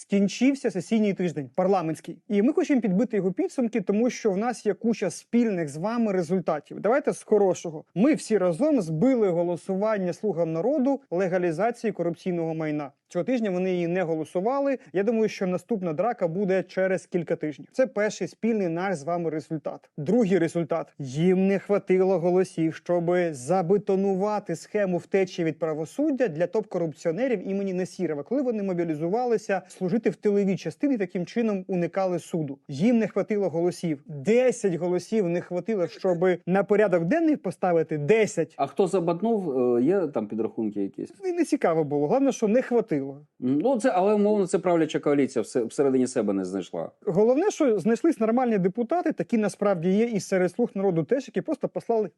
Скінчився сесійний тиждень парламентський, і ми хочемо підбити його підсумки, тому що в нас є куча спільних з вами результатів. Давайте з хорошого. Ми всі разом збили голосування слугам народу легалізації корупційного майна. Цього тижня вони її не голосували. Я думаю, що наступна драка буде через кілька тижнів. Це перший спільний наш з вами результат. Другий результат: їм не хватило голосів, щоб забетонувати схему втечі від правосуддя для топ-корупціонерів імені Насірова, коли вони мобілізувалися служити в тиловій частині, таким чином уникали суду. Їм не хватило голосів. 10 голосів не хватило, щоб на порядок денний поставити 10. А хто забатнув, е, є там підрахунки якісь? Не цікаво було. Головне, що не хватило. М, Ну це але умовно це правляча коаліція всередині себе не знайшла. Головне, що знайшлись нормальні депутати, такі насправді є і серед слуг народу теж, які просто послали.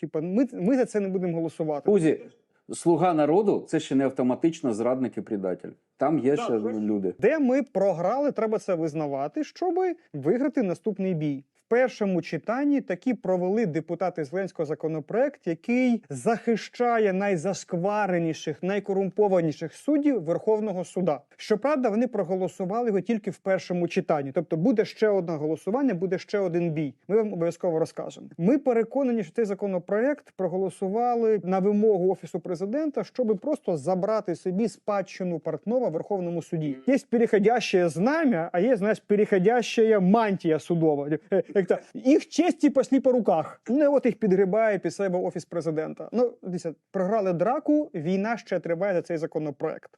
Типа, ми, ми за це не будемо голосувати. Друзі, слуга народу це ще не автоматично зрадник і предатель. Там є ще люди. Де ми програли, треба це визнавати, щоб виграти наступний бій. Першому читанні такі провели депутати Зеленського законопроект, який захищає найзашквареніших, найкорумпованіших суддів Верховного суда. Щоправда, вони проголосували його тільки в першому читанні. Тобто буде ще одне голосування, буде ще один бій. Ми вам обов'язково розкажемо. Ми переконані, що цей законопроект проголосували на вимогу офісу президента, щоб просто забрати собі спадщину Портнова в Верховному суді. Є переходяще знамя, а є знаєш, переходящая мантія судова. Е, Як то їх честі пошли по руках. Не от їх підгрібає під себе офіс президента. Ну дивіться, програли драку. Війна ще триває за цей законопроект.